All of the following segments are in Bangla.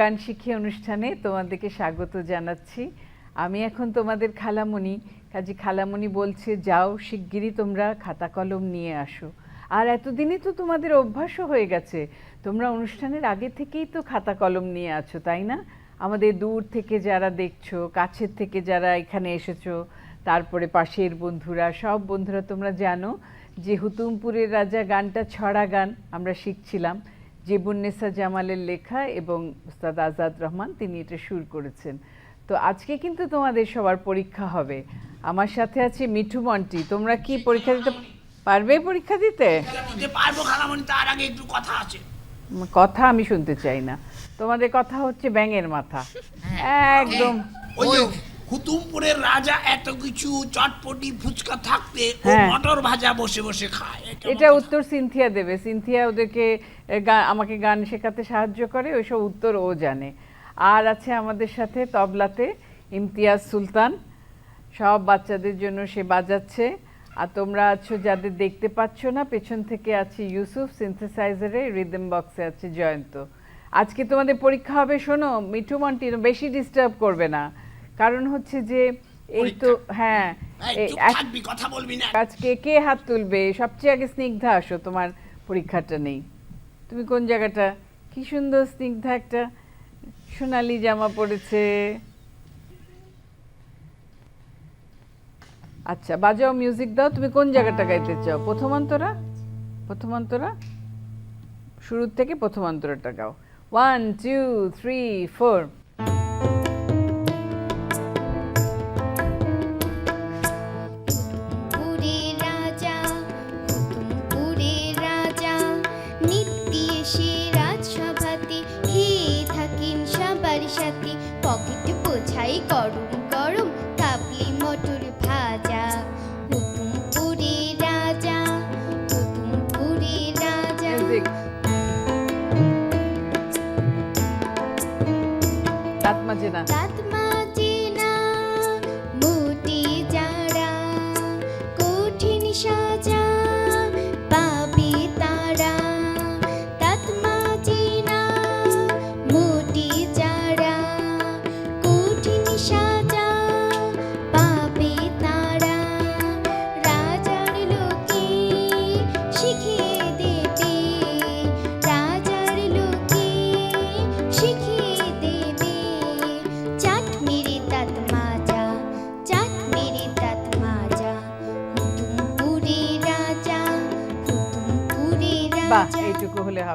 গান শিখি অনুষ্ঠানে তোমাদেরকে স্বাগত জানাচ্ছি। আমি এখন তোমাদের খালামণি কাজী খালামণি বলছে, যাও শিগগিরই তোমরা খাতা কলম নিয়ে আসো। আর এতদিনে তো তোমাদের অভ্যাসও হয়ে গেছে। তোমরা অনুষ্ঠানের আগে থেকেই তো খাতা কলম নিয়ে আছো, তাই না? আমাদের দূর থেকে যারা দেখছ, কাছের থেকে যারা এখানে এসেছ, তারপরে পাশের বন্ধুরা, সব বন্ধুরা তোমরা জানো যে হুতুমপুরের রাজা গানটা ছড়া গান আমরা শিখছিলাম। জেবুন্নেসা জামালের লেখা এবং উস্তাদ আজাদ রহমান তিনি এটা সুর করেছেন। তো আজকে কিন্তু তোমাদের সবার পরীক্ষা হবে। আমার সাথে আছে মিঠু মন্টি। তোমরা কি পরীক্ষা দিতে পারবে পরীক্ষা দিতে? পারব খালামণি তার আগে একটু কথা আছে। কথা আমি শুনতে চাই না। তোমাদের কথা হচ্ছে ব্যাঙের মাথা। একদম। হুতুমপুরের রাজা এত কিছু চটপটি ফুচকা থাকতে ও হ্যাঁ। মটর ভাজা বসে বসে খায়। এটা উত্তর সিনথিয়া দেবে। সিনথিয়া ওদেরকে আমাকে গান শেখাতে সাহায্য করে ওইসব উত্তর ও জানে। আর আছে আমাদের সাথে তবলাতে ইমতিয়াজ সুলতান। সব বাচ্চাদের জন্য সে বাজাচ্ছে। আর তোমরা আছো যাদের দেখতে পাচ্ছ না পেছন থেকে আছে ইউসুফ সিনথেসাইজারে রিদম বক্সে আছে জয়ন্ত। আজকে তোমাদের পরীক্ষা হবে শোনো মিঠু মন্টি বেশি ডিস্টার্ব করবে না। কারণ হচ্ছে যে এই তো হ্যাঁ কথা বলবি না। আজকে কে হাত তুলবে? সবচেয়ে আগে স্নিগ্ধা আসো তোমার পরীক্ষাটা নেই। তুমি কোন জায়গাটা? কি সুন্দর স্নিগ্ধা একটা সোনালি জামা পড়েছে। আচ্ছা বাজাও মিউজিক দাও। তুমি কোন জায়গাটা গাইতে চাও? প্রথম অন্তরা প্রথম অন্তরা শুরুর থেকে প্রথম অন্তরাটা গাও। ওয়ান টু থ্রি ফোর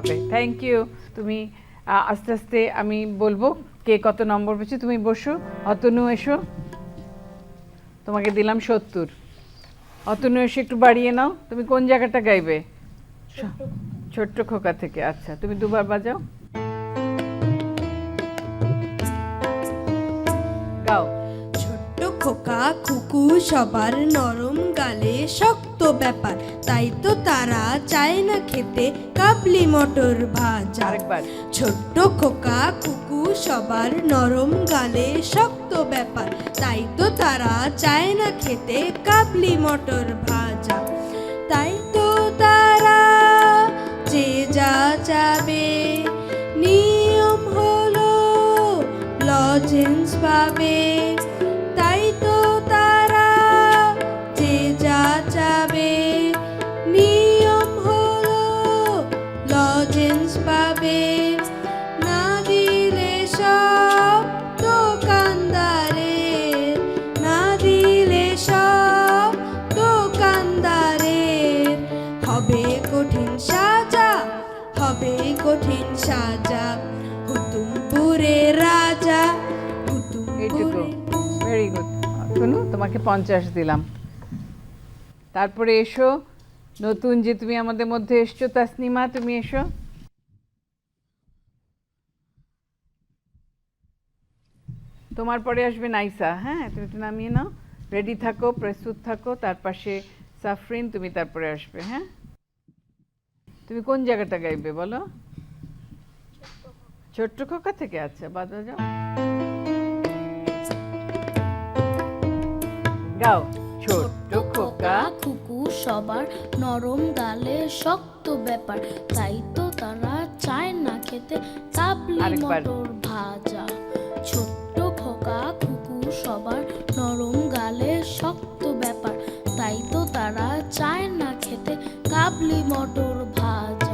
হবে। থ্যাংক ইউ তুমি আস্তে আস্তে আমি বলব কে কত নম্বর পেয়েছে। তুমি বসো অতনু এসো। তোমাকে দিলাম সত্তর। অতনু এসে একটু বাড়িয়ে নাও। তুমি কোন জায়গাটা গাইবে? ছোট্ট খোকা থেকে আচ্ছা। তুমি দুবার বাজাও। গাও। ছোট্ট খোকা খুকু সবার নরম গালে শক্ত ব্যাপার। তাই তো তারা চায় না খেতে। কাবলি মটর ভাজা। আরেকবার। ছোট্ট খোকা কুকু সবার নরম গালে শক্ত ব্যাপার। তাই তো তারা চায় না খেতে কাবলি মটর ভাজা। তাই তো তারা যে যা চাবে নিয়ম হলো লজেন্স পাবে। তোমাকে পঞ্চাশ দিলাম। তারপরে এসো। নতুন যে তুমি আমাদের মধ্যে এসছো, তাসনিমা, তুমি এসো। তোমার পরে আসবে নাইসা হ্যাঁ? তুমি একটু নামিয়ে নাও। রেডি থাকো, প্রস্তুত থাকো। তার পাশে সাফরিন, তুমি তারপরে আসবে হ্যাঁ? তুমি কোন জায়গাটা গাইবে বলো? ছোট্ট খোকা থেকে? আচ্ছা বাজা যাও গাও। ছোট্ট খোকা। কুকু সবার নরম গালে শক্ত ব্যাপার। তাই তো তারা চায় না খেতে কাবলি মটর ভাজা। ছোট্ট খোকা খুকু সবার নরম গালে শক্ত ব্যাপার। তাই তো তারা চায় না খেতে কাবলি মটর ভাজা।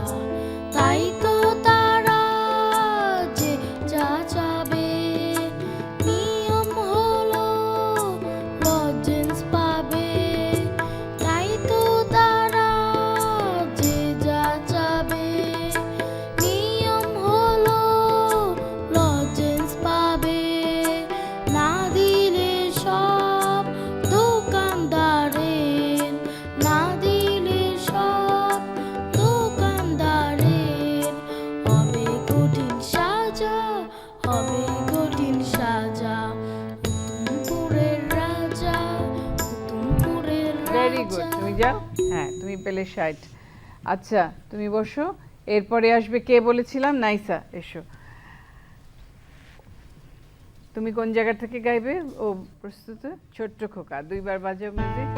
ষাট। আচ্ছা তুমি বসো। এরপরে আসবে কে বলেছিলাম? নাইসা এসো। তুমি কোন জায়গা থেকে গাইবে? ও প্রস্তুত? ছোট্ট খোকা দুইবার বাজাও মিউজিক।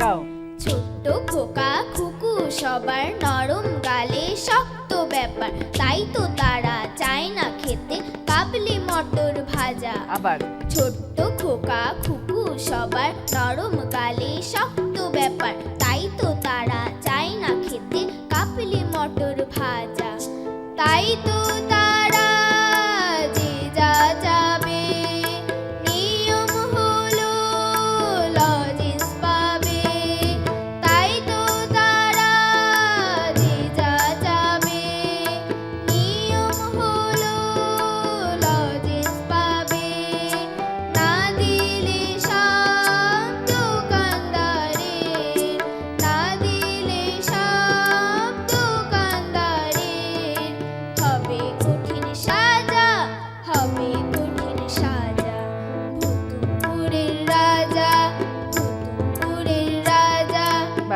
গাও। ছোট্ট খোকা খুকু সবার নরম গালে শক্ত ব্যাপার। তাই তো তারা চায় না খেতে কাবলি মটর ভাজা। আবার। ছোট্ট খোকা খুকু সবার নরম গালে শক্ত ব্যাপার। তাই তো তারা চায় না খেতে কাপলি মটর ভাজা। তাই তো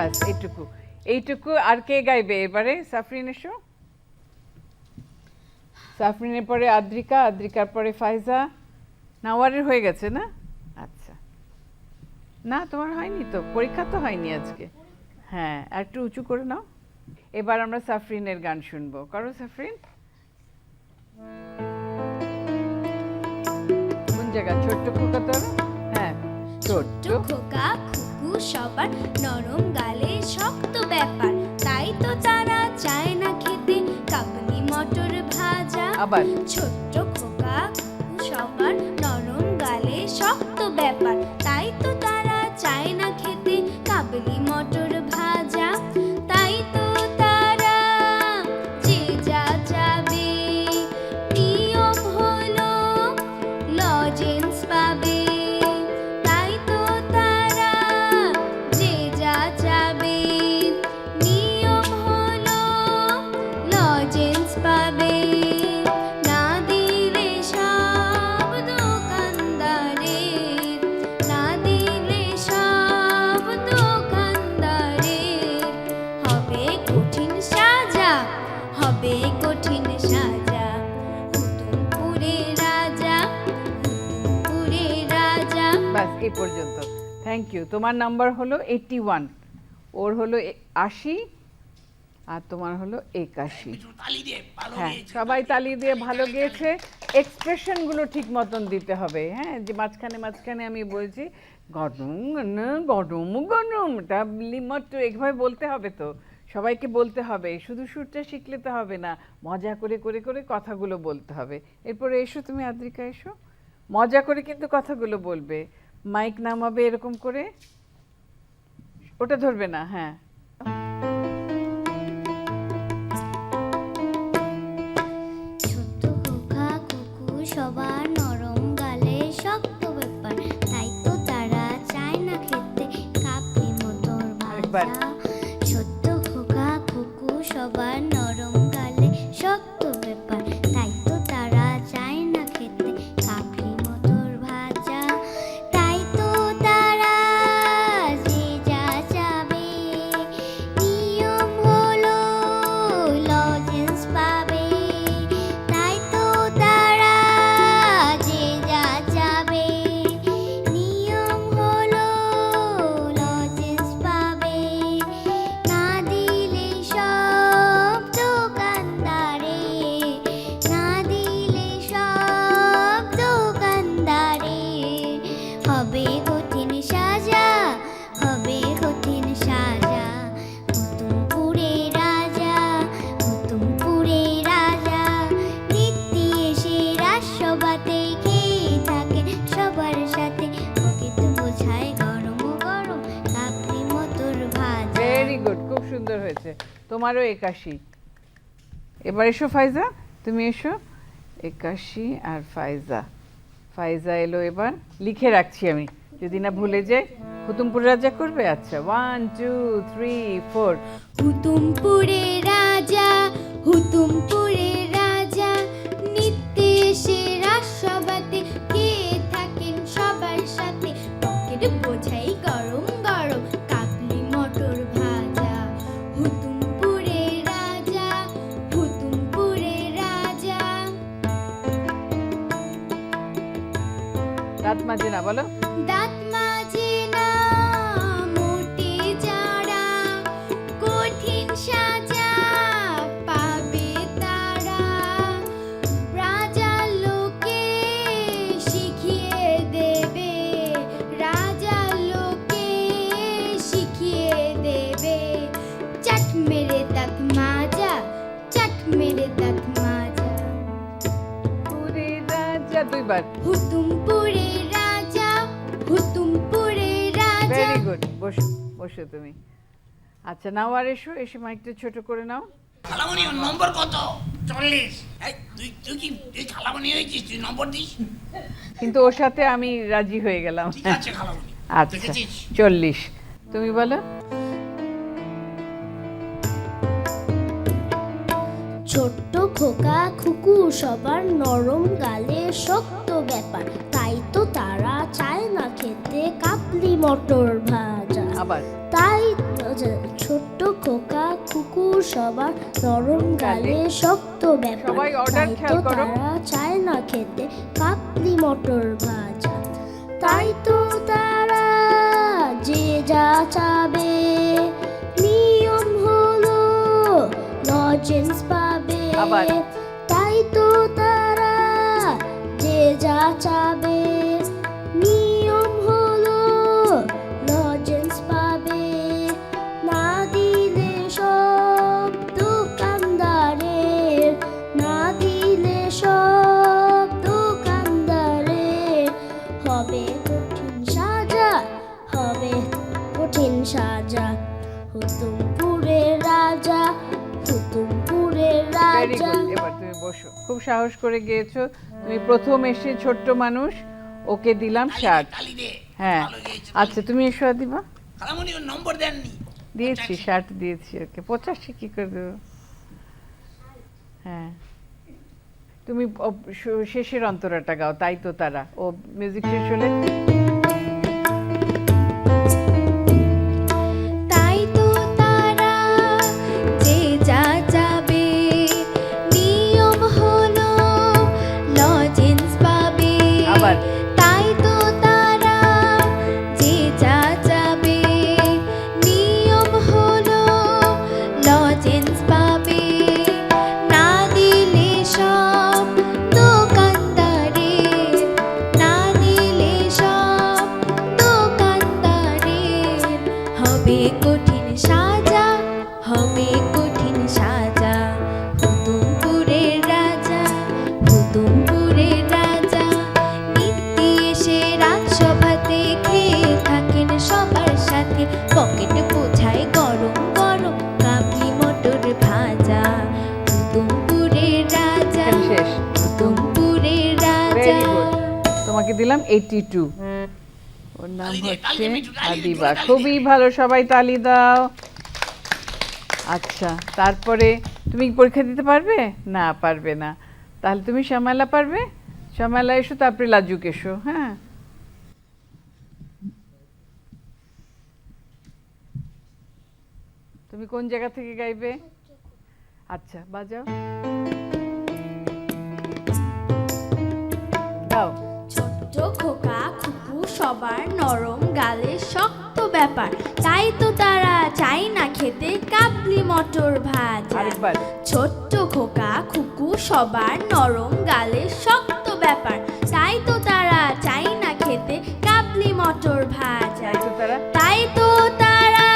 বাস, এইটুকু। এইটুকু আর কে গাইবে এবারে? সাফরিন এসো। সাফরিনের পরে আদ্রিকা, আদ্রিকার পরে ফাইজা। নাওয়ারের হয়ে গেছে না? আচ্ছা। না, তোমার হয়নি তো? পরীক্ষা তো হয়নি আজকে। হ্যাঁ একটু উঁচু করে নাও। এবার আমরা সাফরিনের গান শুনব। করো সাফরিন। কোন জায়গা? ছোট্ট খোকা তোর হ্যাঁ। ছোট্ট খুকু সবার নরম গালে শক্ত ব্যাপার। তাই তো তারা চায় না খেতে। কাবলি মটর ভাজা আবার? ছোট্ট খোকা সবার নরম গালে শক্ত ব্যাপার। তাই তো তোমার নাম্বার হলো এইটি ওয়ান ওর হলো আশি আর তোমার হলো একাশি। হ্যাঁ সবাই তালি দিয়ে। ভালো গেয়েছে। এক্সপ্রেশনগুলো ঠিক মতন দিতে হবে হ্যাঁ যে মাঝখানে মাঝখানে আমি বলছি গরম না গরম গরম। ডাবলি মটর এইভাবে বলতে হবে তো। সবাইকে বলতে হবে শুধু সুরটা শিখলে তো হবে না মজা করে করে করে কথাগুলো বলতে হবে। এরপরে এসো তুমি আদ্রিকা এসো। মজা করে কিন্তু কথাগুলো বলবে। মাইক নামাবে এরকম করে ওটা ধরবে না হ্যাঁ সবার নরম গালে শক্ত ব্যাপার তাই তো তারা চায় না খেতে কাপি মটর আরেকবার। ভাজা তোমারও একাশি। এবার এসো ফাইজা, তুমি এসো। একাশি আর ফাইজা। ফাইজা এলো এবার, লিখে রাখছি আমি। যদি না ভুলে যাই হুতুমপুর রাজা করবে? আচ্ছা ওয়ান টু থ্রি ফোর হুতুমপুরে রাজা হুতুমপুরে রাত মাঝে না বলো। বসো বসো তুমি। আচ্ছা নাও আর এসো এসে মাইকটা ছোট করে নাও। খালামণি নম্বর কত? চল্লিশ। তুই তুই কি তুই খালামণি হয়েছিস? তুই নম্বর দিস? কিন্তু ওর সাথে আমি রাজি হয়ে গেলাম। ঠিক আছে খালামণি। আচ্ছা চল্লিশ। তুমি বলো। ছোট্ট খোকা খুকু সবার নরম গালে শক্ত ব্যাপার। তাই তো তারা চায় না খেতে কাবলি মটর ভাজা আবার। তাই ছোট্ট খোকা কুকুর সবার নরম গালে শক্ত ব্যাপার। তাই তো। তারা চায় না খেতে কাবলি মটর ভাজা। তাই তো তারা যে যা চাবে নিয়ম হলো লজেন্স পাবে। তাই তো তারা যে যা চাবে খুব সাহস করে গিয়েছো। তুমি প্রথম এসে ছোট্ট মানুষ ওকে দিলাম ষাট হ্যাঁ। আচ্ছা তুমি এসো দিবা নম্বর দেননি। দিয়েছি শার্ট দিয়েছি ওকে। পঁচাশি কি করে দেবো? হ্যাঁ। তুমি শেষের অন্তরাটা গাও তাই তো তারা। ও মিউজিক শেষ হলে ওর নাম হচ্ছে আদিবা। খুবই ভালো সবাই তালি দাও আচ্ছা তারপরে তুমি পরীক্ষা দিতে পারবে না পারবে না তাহলে তুমি শ্যামালা পারবে শ্যামালা এসো তারপরে লাজুক এসো হ্যাঁ তুমি কোন জায়গা থেকে গাইবে আচ্ছা বাজাও দাও সবার নরম গালে শক্ত ব্যাপার। তাই তো তারা চাই না খেতে কাবলি মটর ভাজা। ছোট্ট খোকা খুকু সবার নরম গালে শক্ত ব্যাপার। তাই তো তারা চাই না খেতে কাবলি মটর ভাজা। তাই তো তারা। তাই তো তারা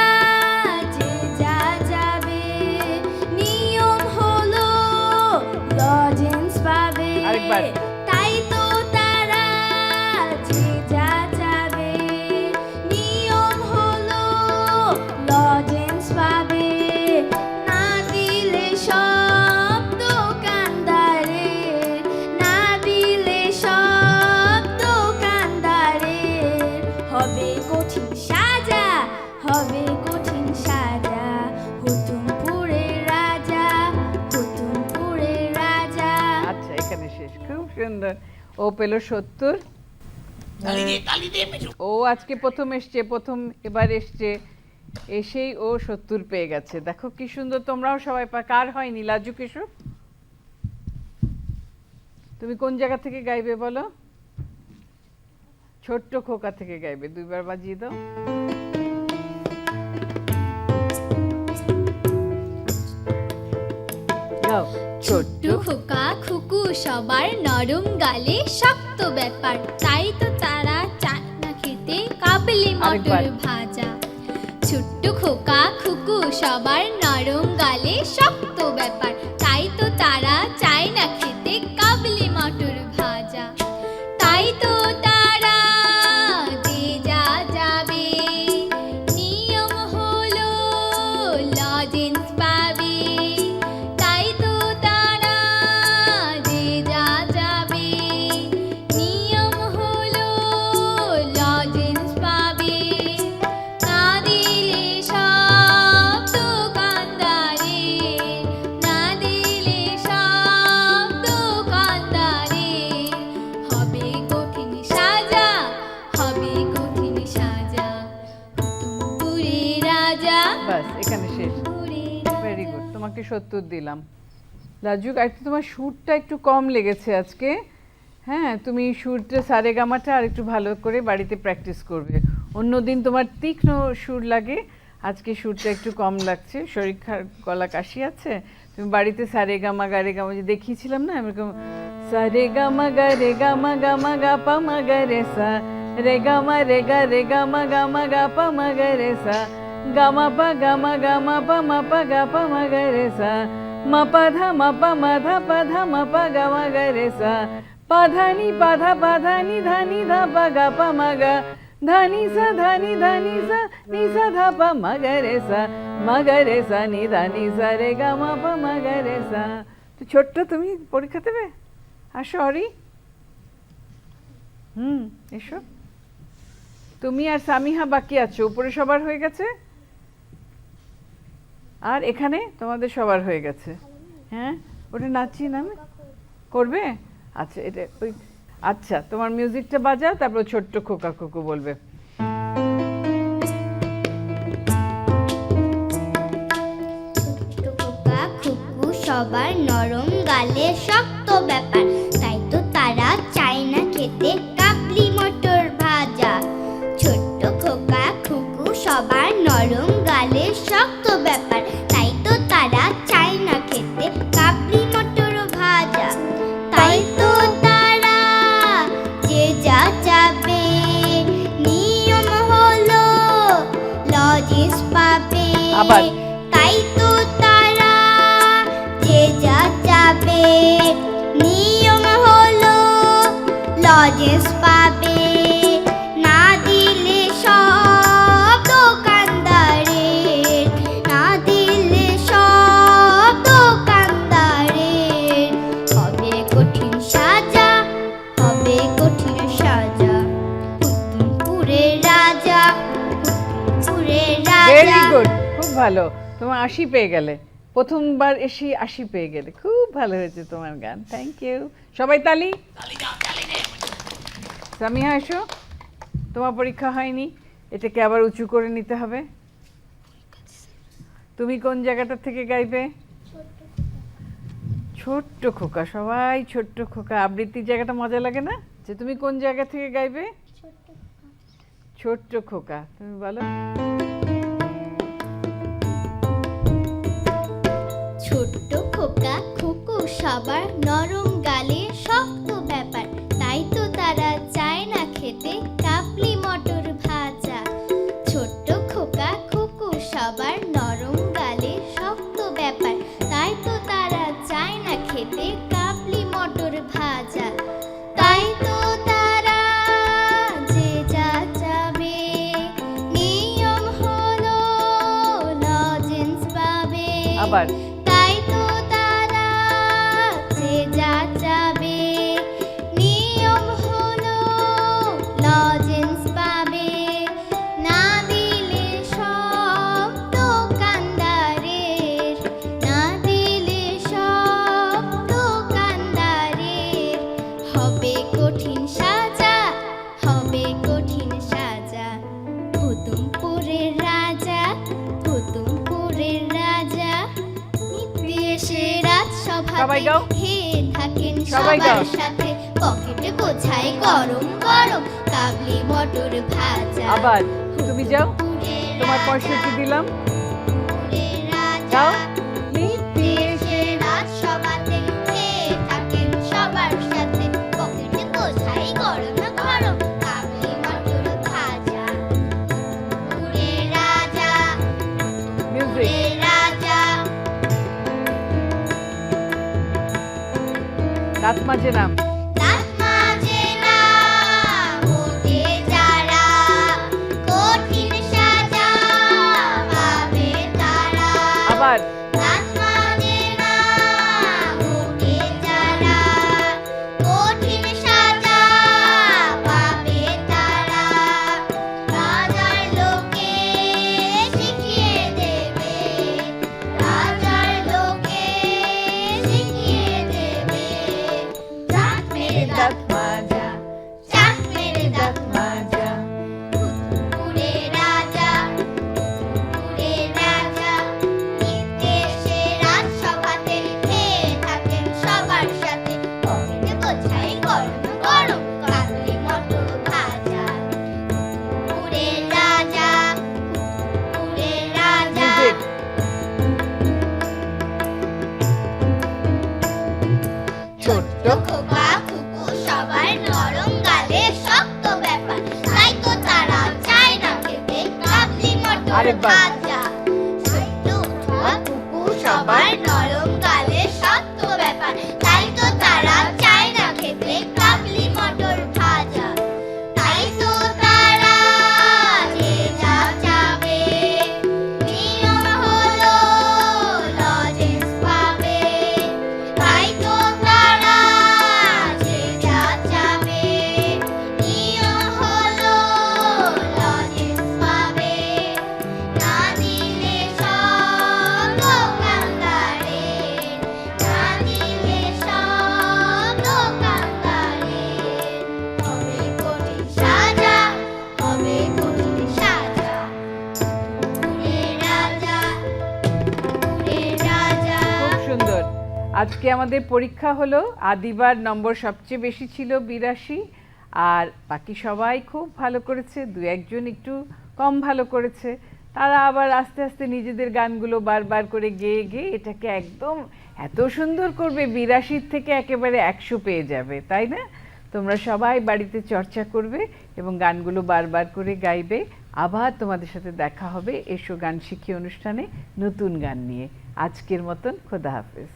যে যা যাবে নিয়ম হলো লজেন্স পাবে। আরেকবার। ও পেল সত্তর। মিঠু ও আজকে প্রথম এসছে প্রথম এবার এসছে। এসেই ও সত্তর পেয়ে গেছে। দেখো কি সুন্দর তোমরাও সবাই পা কার হয়নি? লাজু কিশো তুমি কোন জায়গা থেকে গাইবে বলো? ছোট্ট খোকা থেকে গাইবে। দুইবার বাজিয়ে দাও। গাও ছোট্ট খোকা খুকু সবার নরম গালে শক্ত ব্যাপার। তাই তো তারা চায় না খেতে কাবলি মটর ভাজা। ছোট্ট খোকা খুকু সবার নরম গালে শক্ত ব্যাপার। সত্তর দিলাম। লাজু একটু তোমার সুরটা একটু কম লেগেছে আজকে। হ্যাঁ তুমি সুরটা, সারে গামাটা আর একটু ভালো করে বাড়িতে প্র্যাকটিস করবে। অন্যদিন তোমার তীক্ষ্ণ সুর লাগে, আজকে সুরটা একটু কম লাগছে। শরীর গলা কাশি আছে। তুমি বাড়িতে সারে গামা গা রে গামা যে দেখিয়েছিলাম না এরকম, সারে গামা গা রে গামা গামা, গা পা মা, গা রে সা। রে গামা, রে গা, রে গামা গামা গা পা মা, গা রে সা। গামা পা গামা গামা পা মা পা গা পা মা গা রে সা মা পা ধা মা পা মা ধা পা ধা মা পা গা মা গা রে সা পা ধা নি পা ধা পা ধা নি ধা নি ধা পা গা পা মা গা ধা নি সা ধা নি ধা নি সা নি সা ধা পা মা গা রে সা মা গা রে সা নি ধা নি সা রে গা মা পা মা গা রে সা তো ছোট্ট তুমি পরীক্ষা দেবে? আসো হরি হুম, এসো। তুমি আর সামিহা বাকি আছো, উপরে সবার হয়ে গেছে? আর এখানে তোমাদের সবার হয়ে গেছে। হ্যাঁ? ওটা নাচিয়ে নামে? করবে? আচ্ছা এটা ওই আচ্ছা তোমার মিউজিকটা বাজাও, তারপর ছোট্ট খোকা খোকু বলবে। সবার নরম গালে শক্ত ব্যাপার। যাবে নিয়ম হলো লজেন্স পাবে। আবার। তাই তো তারা যে যা যাবে ভালো তোমার আশি পেয়ে গেলে। প্রথমবার এসে আশি পেয়ে গেলে। খুব ভালো হয়েছে তোমার গান। থ্যাংক ইউ সবাই তালি? সামিহা এসো। তোমার পরীক্ষা হয়নি। এটাকে আবার উঁচু করে নিতে হবে। তুমি কোন জায়গাটা থেকে গাইবে? ছোট্ট খোকা। সবাই ছোট্ট খোকা। আবৃত্তির জায়গাটা মজা লাগে না? যে তুমি কোন জায়গা থেকে গাইবে? ছোট্ট খোকা। তুমি বলো। ছোট্ট খোকা খুকু সবার নরম গালে শক্ত ব্যাপার। তাই তো তারা চায় না খেতে কাবলি মটর ভাজা। ছোট্ট খোকা খুকু সবার নরম গালে শক্ত ব্যাপার। তাই তো তারা চায় না খেতে কাবলি মটর ভাজা। তাই তো তারা যে যা পাবে। আবার সবাই গাও। থাকেন সবাই গাও। সাথে। পকেটে বোঝাই গরম গরম কাবলি মটর ভাজা। আবার তুমি যাও তোমার পঁয়ষট্টি দিলাম। যাও। দাঁত মাঝে আমাদের পরীক্ষা হলো, আদিবার নম্বর সবচেয়ে বেশি ছিল বিরাশি, আর বাকি সবাই খুব ভালো করেছে, দু একজন একটু কম ভালো করেছে। তারা আবার আস্তে আস্তে নিজেদের গানগুলো বারবার করে গেয়ে গেয়ে এটাকে একদম এত সুন্দর করবে, বিরাশির থেকে একেবারে একশো পেয়ে যাবে, তাই না? তোমরা সবাই বাড়িতে চর্চা করবে এবং গানগুলো বারবার করে গাইবে। আবার তোমাদের সাথে দেখা হবে, এসো গান শিখি অনুষ্ঠানে নতুন গান নিয়ে। আজকের মতন খোদা হাফেজ।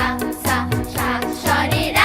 সা সা সা সরে